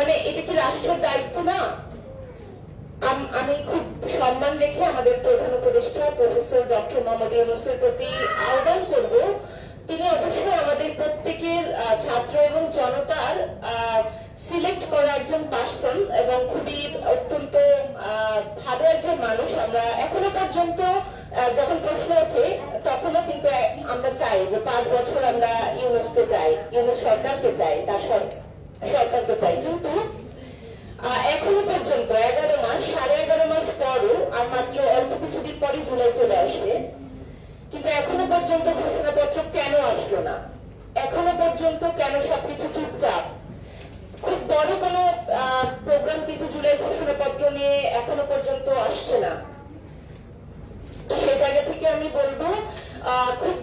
মানে এটা কি রাষ্ট্রের দায়িত্ব না? আমি খুব সম্মান রেখে আমাদের প্রধান উপদেষ্টা, প্রফেসর ডক্টর মোহাম্মদ ইউনুসের প্রতি আহ্বান করব। তিনি অবশ্যই আমাদের প্রত্যেকের ছাত্র এবং জনতার সিলেক্ট করা একজন পার্সন এবং খুবই অত্যন্ত ভালো একজন মানুষ আমরা। এখনও পর্যন্ত যখন প্রশ্ন ওঠে, তখনও কিন্তু আমরা চাই যে পাঁচ বছর আমরা ইউনুসকে চাই, ইউনুস সরকারকে চাই, তার সর- সরকারকে চাই। পরই জুলাই চলে আসবে। কিন্তু এখনও পর্যন্ত ঘোষণাপত্র কেন আসলো না? এখনও পর্যন্ত কেন সবকিছু চুপচাপ? খুব বড় কোন প্রোগ্রাম কিন্তু জুলাই ঘোষণাপত্র নিয়ে এখনও পর্যন্ত আসছে না। তো সেই জায়গা থেকে আমি বলব খুব